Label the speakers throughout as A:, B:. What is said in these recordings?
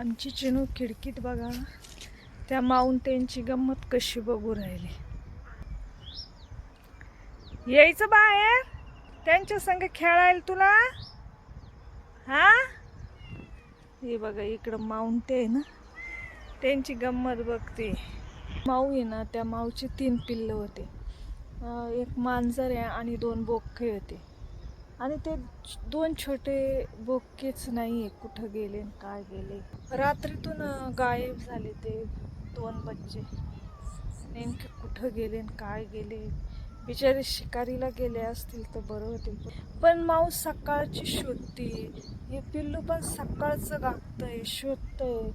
A: आमची चिनू खिडकीत बघा. त्या माउंटेनची गंमत कशी बघू राहिली. यायचं बाहेर? त्यांच्या संग खेळायला तुला? हा? हे बघा इकडं माउंटेन. त्यांची गंमत बघते. माऊ आहे ना त्या माऊचे तीन पिल्लं होते. एक मांजर आहे आणि दोन बोके होते. आणि ते दोन छोटे बोकेच नाही आहे कुठं गेले काय गेले. रात्रीतून गायब झाले ते दोन बच्चे. नेमके कुठं गेले काय गेले? बिचारे शिकारीला गेले असतील तर बरं होते. पण माऊस सकाळची शोधते. हे पिल्लू पण सकाळचं गागतंय शोधतंय.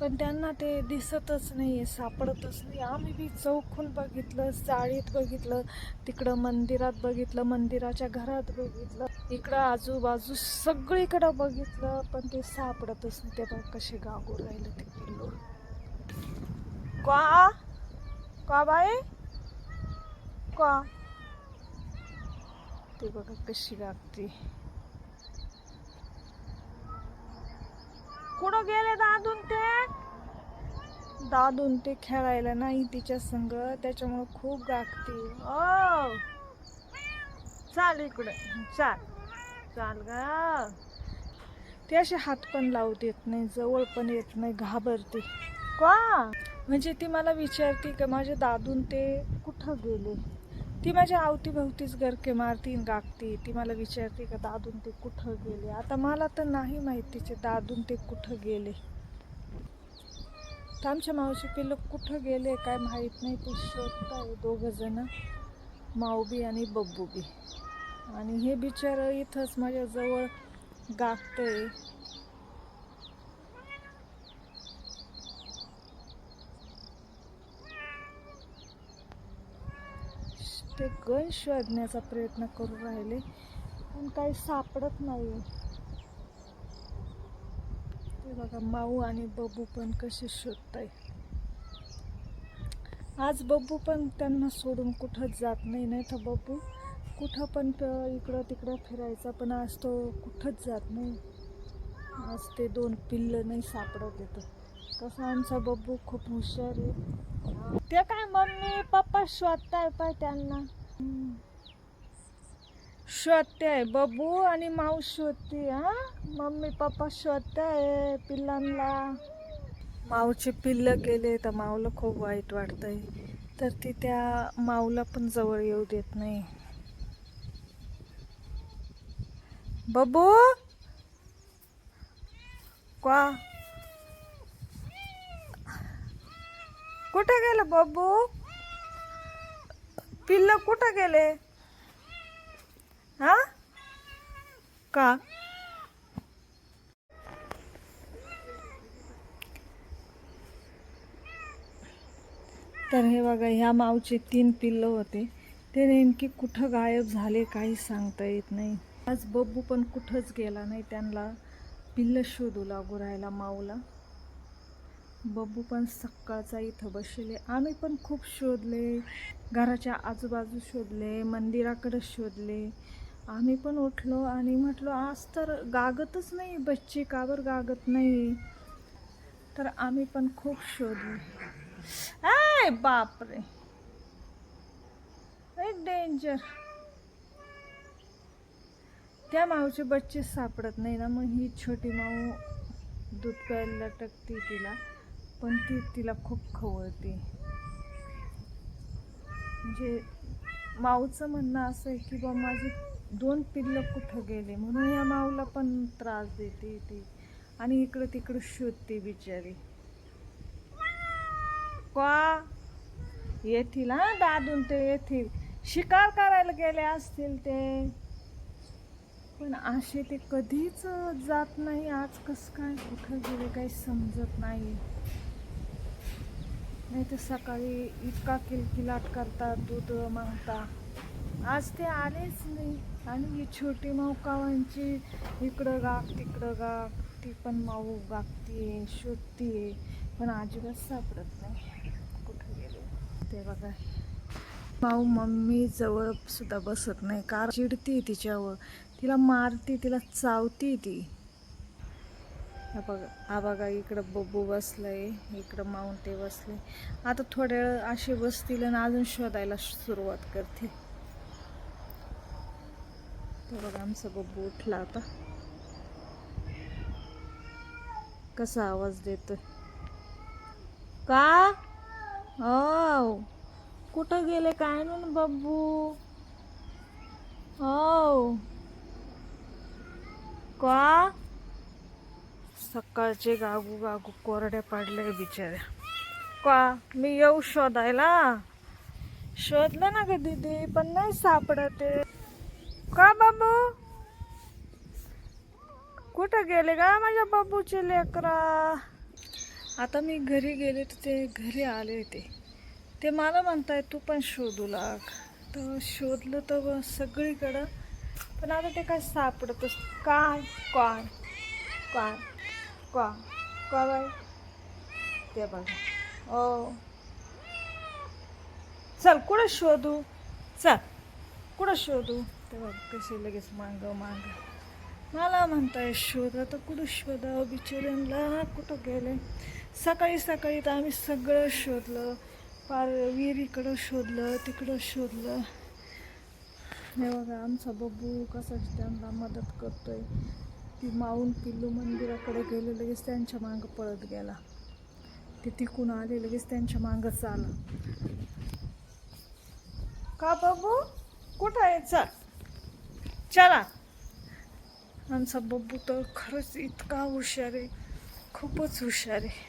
A: पण त्यांना ते दिसतच नाही सापडतच नाही आम्ही बी चौकून बघितलं चाळीत बघितलं तिकडं मंदिरात बघितलं मंदिराच्या घरात बघितलं इकडं आजूबाजू सगळीकडं बघितलं पण ते सापडतच नाही. ते बघ कसे गागू राहिलं ते पिल्लू. का का बाई? का ते बघा कशी गागते. कुठं गेले दादून ते? दादून ते खेळायला नाही तिच्या संग. त्याच्यामुळे खूप गागते. ओ! चाल इकडे. चाल. चाल गा. ते असे हात पण लावू देत नाही जवळ पण येत नाही घाबरते. का? म्हणजे ती मला विचारते का माझे दादून ते कुठं गेले? ती माझ्या अवतीभवतीच गरके मारती गागती. ती मला विचारते का दादून ते कुठं गेले? आता मला तर नाही माहितीचे दादून ते कुठं गेले. तर आमच्या मावशी पिल्लं कुठं गेले काय माहीत नाही ते शोधताय दोघं जण माऊबी आणि बब्बूबी. आणि हे बिचारं इथंच माझ्याजवळ गागतंय. ते गण शोधण्याचा प्रयत्न करू राहिले पण काही सापडत नाही ते बघा माऊ आणि बबू पण कसे शोधताय. आज बब्बू पण त्यांना सोडून कुठंच जात नाही नाही तर बब्बू कुठं पण इकडं तिकडं फिरायचा पण आज तो कुठंच जात नाही. आज ते दोन पिल्लं नाही सापडत येतं कसं आमचा बब्बू खूप हुशार आहे. ते काय मम्मी पप्पा शोधताय पाय त्यांना. शोधते बब्बू आणि माऊ शोधते हा? मम्मी पप्पा शोधताय पिल्लांना. माऊचे पिल्लं गेले तर माऊला खूप वाईट वाटतंय. तर ती त्या माऊला पण जवळ येऊ देत नाही. बब्बू का कुठं गेलं बब्बू पिल्ल कुठं गेले? हा? का? तर हे बघा ह्या मावचे तीन पिल्ल होते. ते नेमके कुठं गायब झाले काही सांगता येत नाही. आज बब्बू पण कुठंच गेला नाही त्यांना पिल्लं शोधू लागू राहिला माऊला. बब्बू पण सकाळचा इथं बसले. आम्ही पण खूप शोधले. घराच्या आजूबाजू शोधले मंदिराकडे शोधले. आम्ही पण उठलो आणि म्हटलो आज तर गागतच नाही बच्ची कावर गागत नाही. तर आम्ही पण खूप शोधले. आय बापरे! डेंजर त्या माऊचे बच्चे सापडत नाही ना मग ही छोटी माऊ दूध प्यायला लटकते तिला. पण ती तिला खूप खवळते. म्हणजे माऊचं म्हणणं असं आहे की बा माझे दोन पिल्लं कुठं गेले? म्हणून या माऊला पण त्रास देते ती. आणि इकडं तिकडं शोधते बिचारी. का येतील हा दादून ते येतील शिकार करायला गेले असतील ते. पण असे ते कधीच जात नाही. आज कसं काय कुठं गेले काही समजत नाही नाही तर सकाळी इतका किलकिलाट करतात दूध मागता. आज ते आलेच नाही. आणि ही छोटी माऊ कावांची इकडं गाग तिकडं गाग. ती पण माऊ गागतीये शोधतीये. पण अजिबात सापडत नाही. कुठं गेले? ते बघा. माऊ मम्मी जवळ सुद्धा बसत नाही. कार चिडती तिच्यावर. तिला मारती तिला चावती ती. बघा हा बघा इकडं बब्बू बसलंय इकडं माउंटे बसले. आता थोड्या वेळ असे बसतील आणि अजून शोधायला सुरुवात करते. तो बघा आमचा बब्बू उठला आता. कसा आवाज देतोय? का? हो कुठं गेले काय ना बब्बू हो का? सकाळचे गागू गागू कोरड्या पाडले बिचाऱ्या का? मी येऊ शोधायला? शोधलं ना ग दीदी पण नाही सापडत का बाबू? कुठं गेले का माझ्या बाबूचे लेकरा? आता मी घरी गेले तर ते घरी आले ते ते मला म्हणताय तू पण शोधू लाग. तर शोधलं तर ब- सगळीकडं. पण आता ते काय सापडतच काय काय काय? का का बाई ते बघा ओ चल कुठं शोधू चल कुठं शोधू ते बघ कशी लगेच मांग मांग मला म्हणताय शोधा तर कुठं शोधा बिचाऱ्यांना कुठं गेले सकाळी सकाळी तर आम्ही सगळं शोधलं पार विहिरीकडं शोधलं तिकडं शोधलं हे बघा आमचा बब्बू कसा त्यांना मदत करतोय ती माऊन पिल्लू मंदिराकडे गेले लगेच त्यांच्या मागं पळत गेला. ते तिकून आले लगेच त्यांच्या मागंच आला का बाबू? कुठं आहे? चल. चला. आमचा बब्बू तर खरंच इतका हुशार आहे. खूपच हुशार आहे.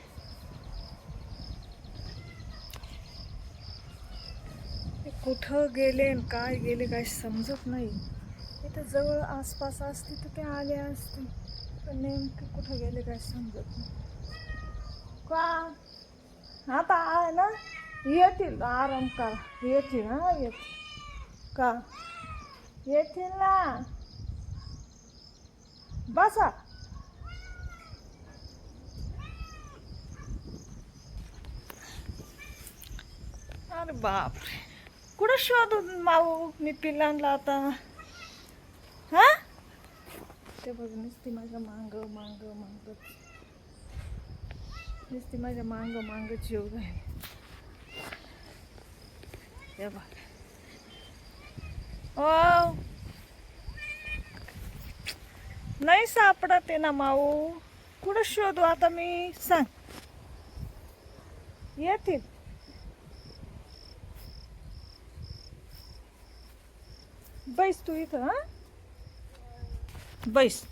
A: कुठं गेले काय गेले काय समजत नाही. इथं जवळ आसपास असते तर ते आले असते. पण नेमके कुठं गेले काय समजत नाही. का? आता आहे ना? येतील आराम करा. येतील हा येतील. का? येतील ना? बसा. अरे बापरे. कुठं शोधून माऊ मी पिल्लांला आता हा? ते बघ नुसती माझ्या मांग मांग मांग. नुसती माझ्या मांग मांग जीव राहील ओ! नाही सापडत आहे ना माऊ. कुठं शोधू आता मी? सांग. येतील. बैस तू इथं हा? बैस.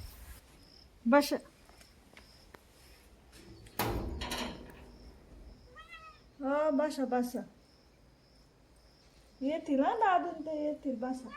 A: बस. हो बसा बसा. येतील हा दादून ते येतील बसा.